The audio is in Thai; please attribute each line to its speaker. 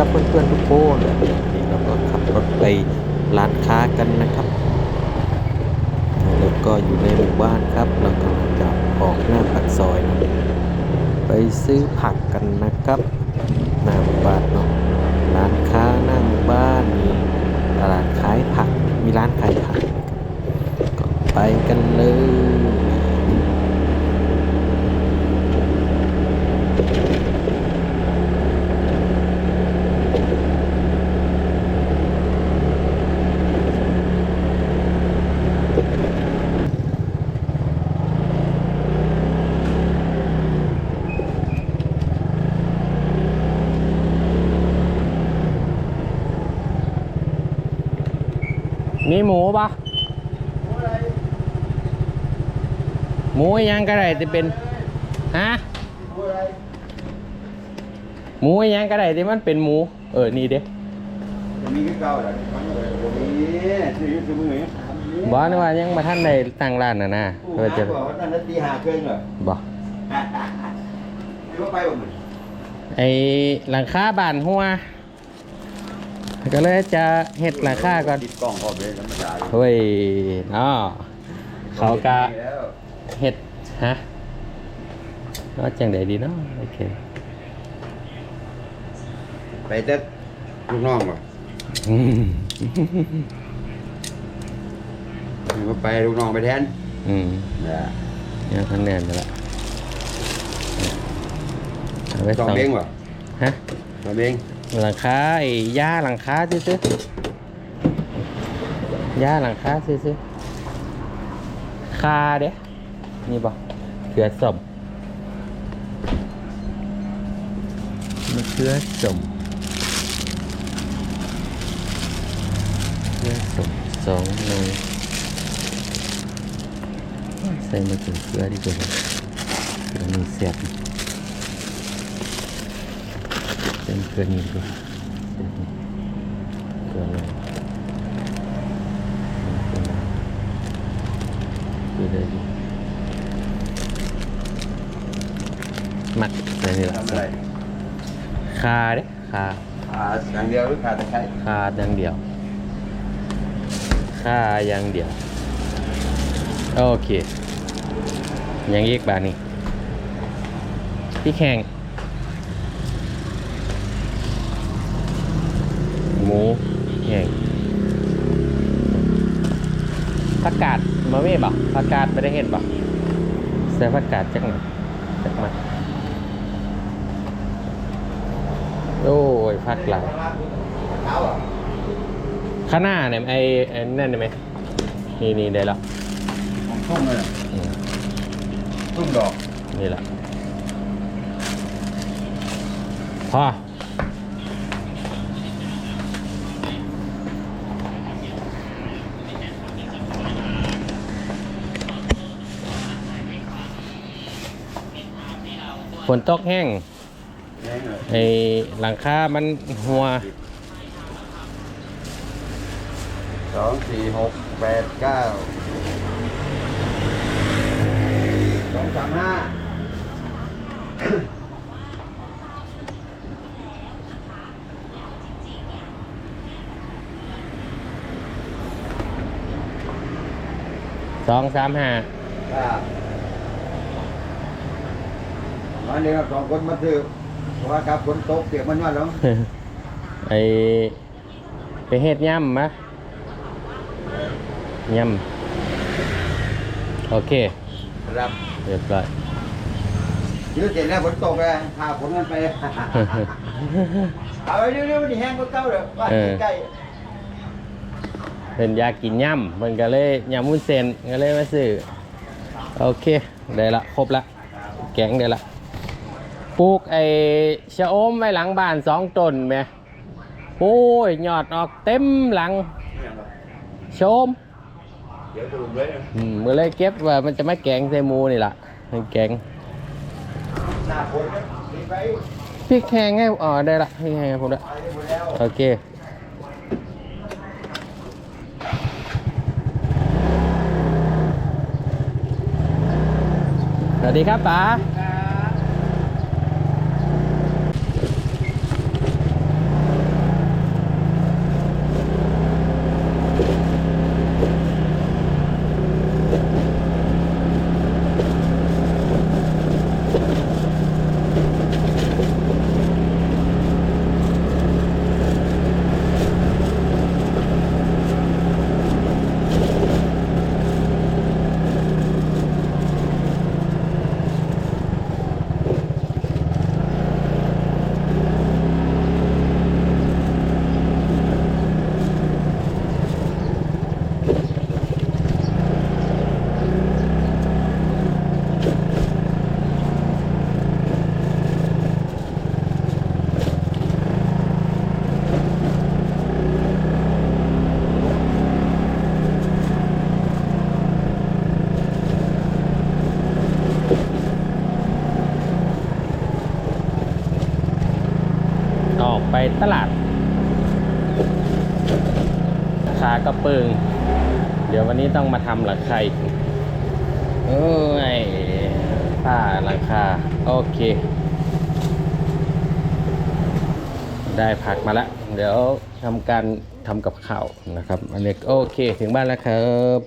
Speaker 1: ครับเพื่อนๆทุกคนนี่เราก็ขับรถไปร้านค้ากันนะครับแล้วก็อยู่ในหมู่บ้านครับเรากำลังจะออกหน้าปากซอยนะไปซื้อผักกันนะครับหน้าหมู่บ้านเนาะร้านค้าหน้าหมู่บ้านมีตลาดขายผักมีร้านขายผักก็ไปกันเลย มีหมูปะหมูอิหยังก็ได้ที่เป็นฮะหมูอิหยังก็ได้ที่มันเป็นหมู เออนี่เด้
Speaker 2: มี cái cao là có người có มีซื้อซื้อมือนี้
Speaker 1: บอกนะว่ายังมาท่านในตั้งร้านน่ะนะ
Speaker 2: ผู้
Speaker 1: เพื่อ
Speaker 2: หา
Speaker 1: จะ
Speaker 2: บอกว่านั่นตีหาเครื่องเหรอ
Speaker 1: บอก
Speaker 2: ไม่ว่าไปบ่มึง
Speaker 1: ไอหลังคาบานหัว ก็เลยจะเห็ดหลังคาก่อน
Speaker 2: ติดกล้องพร้อมเลยธรรมดา
Speaker 1: เฮ้ยเนาะเขากะ
Speaker 2: แล้ว
Speaker 1: เห็ดฮะว่าจังไดดีเนาะโอเค
Speaker 2: ไปเต้ลูกน้องบ่
Speaker 1: อืม
Speaker 2: ว่าไปลูกน้องไปแทน
Speaker 1: อืม
Speaker 2: นะ
Speaker 1: เนี่ยคะแนนไปละเอาไว้
Speaker 2: สองเบ้งบ่
Speaker 1: ฮะ
Speaker 2: สองเบ้ง
Speaker 1: หลังคาไอ้ย่าหลังคาซื้อๆย่าหลังคาซื้อๆคาเด้นี่บ่เขือสมมะเขือสมเขือสมสองหน่วยใส่มะเขือเกลือดีกว่าเกลือมีเสียบ เป็นเกลือนี่ดีกว่าเกลืออะไรเกลืออะไรดีมักใส่นี่แหละ
Speaker 2: ทำอะไร
Speaker 1: คาเด้คา
Speaker 2: ขาอย่างเดียวหรือขาตะไคร้
Speaker 1: คาอย่างเดียวค่าอย่างเดียว โอเค ยังอีกบาทนี้พี่แข่ง หมู แข่งผักกาดมาไม่บอกผักกาดไม่ได้เห็นบอกใส่ผักกาดจักหน่อยจักมาโอ้ยผักหลาย
Speaker 2: เท้าอะ
Speaker 1: ข้างหน้าเนี่ยไอ้ไอ้นั่นได้ไหมนี่นี่ได้แล้ว
Speaker 2: ของทุ่งเลย
Speaker 1: อืม
Speaker 2: ทุ่งดอก
Speaker 1: นี่แหละพอ ฝนตกแห้ง
Speaker 2: แรงเลย
Speaker 1: ไอ้หลังคา มันหัว
Speaker 2: สองสี่หกแปดเก้าสองสามห้า
Speaker 1: สองสามห้า
Speaker 2: ครับ วันนี้ครับสองคนมาซื้อเพราะว่าครับฝนตกเปียกมันว่าแล้ว
Speaker 1: ไอไปเฮ็ดย่ำมะย่ำโอเค
Speaker 2: ครับ
Speaker 1: เรียบร้อย
Speaker 2: ยืดเสร็จแล้วฝนตกเลยพาฝนกันไป เอาไปเร็วๆนี่แห้งก็เก้าเลยว่า
Speaker 1: เออ
Speaker 2: ใกล้
Speaker 1: เป็นอยากกินย่ำมันก็เลยย่ำมุ้นเส้นก็เลยมาซื้อโอเค ได้ละ ครบละ แกงได้ละ ปลูกไอ้ชะอมไว้หลังบ้านสองต้นไหมโอ้ยยอดออกเต็มหลังชะอม
Speaker 2: เดี๋ยวถูกเลยนะ
Speaker 1: อืมเมื่อไรเก็บว่ามันจะไมาแกงใส่หมูนี่ล่ะให้แกง
Speaker 2: หน้าฝนนะมีไป
Speaker 1: พริกแห้งให้อ๋อได้ละพริกแห้งให้ผมละ
Speaker 2: ไปได้หมดแล้ว
Speaker 1: โอเคสวัสดีครับป๋า ออกไปตลาดขากระปึงเดี๋ยววันนี้ต้องมาทำหลังคาอีกโอ้ยผ้าหลังคา โอเค ได้ผักมาแล้ว เดี๋ยวทำการทำกับข้าวนะครับ อันนี้โอเค ถึงบ้านแล้วครับ